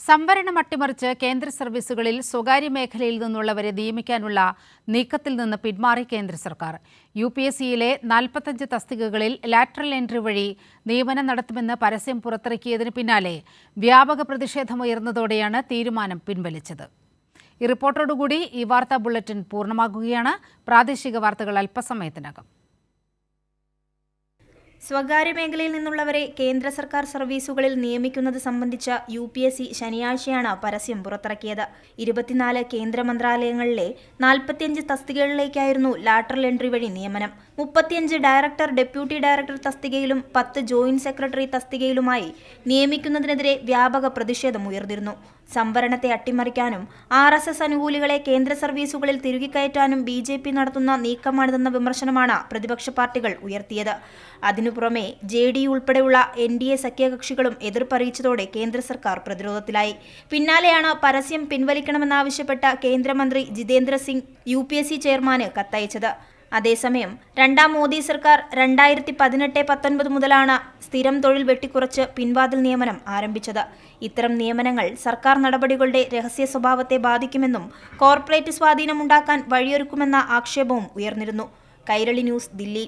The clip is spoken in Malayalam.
സംവരണം അട്ടിമറിച്ച് കേന്ദ്ര സർവീസുകളിൽ സ്വകാര്യ മേഖലയിൽ നിന്നുള്ളവരെ നിയമിക്കാനുള്ള നീക്കത്തിൽ നിന്ന് പിന്മാറി കേന്ദ്ര സർക്കാർ. യു പി എസ് സിയിലെ നാൽപ്പത്തഞ്ച് തസ്തികകളിൽ ലാറ്ററൽ എൻട്രി വഴി നിയമനം നടത്തുമെന്ന് പരസ്യം പുറത്തിറക്കിയതിന് പിന്നാലെ വ്യാപക പ്രതിഷേധമുയർന്നതോടെയാണ് തീരുമാനം പിൻവലിച്ചത്. ഈ റിപ്പോർട്ടോടുകൂടി ഈ വാർത്താ ബുള്ളറ്റിൻ പൂർണമാകുകയാണ്. പ്രാദേശിക വാർത്തകൾ അല്പസമയത്തിനകം. സ്വകാര്യ മേഖലയിൽ നിന്നുള്ളവരെ കേന്ദ്ര സർക്കാർ സർവീസുകളിൽ നിയമിക്കുന്നത് സംബന്ധിച്ച യു പി എസ് സി ശനിയാഴ്ചയാണ് പരസ്യം പുറത്തിറക്കിയത്. ഇരുപത്തിനാല് കേന്ദ്ര മന്ത്രാലയങ്ങളിലെ നാൽപ്പത്തിയഞ്ച് തസ്തികകളിലേക്കായിരുന്നു ലാറ്ററൽ എൻട്രി വഴി നിയമനം. മുപ്പത്തിയഞ്ച് ഡയറക്ടർ ഡെപ്യൂട്ടി ഡയറക്ടർ തസ്തികയിലും പത്ത് ജോയിന്റ് സെക്രട്ടറി തസ്തികയിലുമായി നിയമിക്കുന്നതിനെതിരെ വ്യാപക പ്രതിഷേധം ഉയർന്നിരുന്നു. സംവരണത്തെ അട്ടിമറിക്കാനും ആർ എസ് എസ് അനുകൂലികളെ കേന്ദ്ര സർവീസുകളിൽ തിരുകിക്കയറ്റാനും ബി ജെ പി നടത്തുന്ന നീക്കമാണിതെന്ന വിമർശനമാണ് പ്രതിപക്ഷ പാർട്ടികൾ ഉയർത്തിയത്. അതിനു പുറമെ ജെ ഡി യു ഉൾപ്പെടെയുള്ള എൻ ഡി എ സഖ്യകക്ഷികളും എതിർപ്പറിയിച്ചതോടെ കേന്ദ്ര സർക്കാർ പ്രതിരോധത്തിലായി. പിന്നാലെയാണ് പരസ്യം പിൻവലിക്കണമെന്നാവശ്യപ്പെട്ട കേന്ദ്രമന്ത്രി Jitendra Singh U P S C ചെയർമാന് കത്തയച്ചത്. അതേസമയം രണ്ടാം മോദി സർക്കാർ രണ്ടായിരത്തി പതിനെട്ട് പത്തൊൻപത് മുതലാണ് സ്ഥിരം തൊഴിൽ വെട്ടിക്കുറച്ച് പിൻവാതിൽ നിയമനം ആരംഭിച്ചത്. ഇത്തരം നിയമനങ്ങൾ സർക്കാർ നടപടികളുടെ രഹസ്യ സ്വഭാവത്തെ ബാധിക്കുമെന്നും കോർപ്പറേറ്റ് സ്വാധീനമുണ്ടാക്കാൻ വഴിയൊരുക്കുമെന്ന ആക്ഷേപവും ഉയർന്നിരുന്നു. കൈരളി ന്യൂസ് ദില്ലി.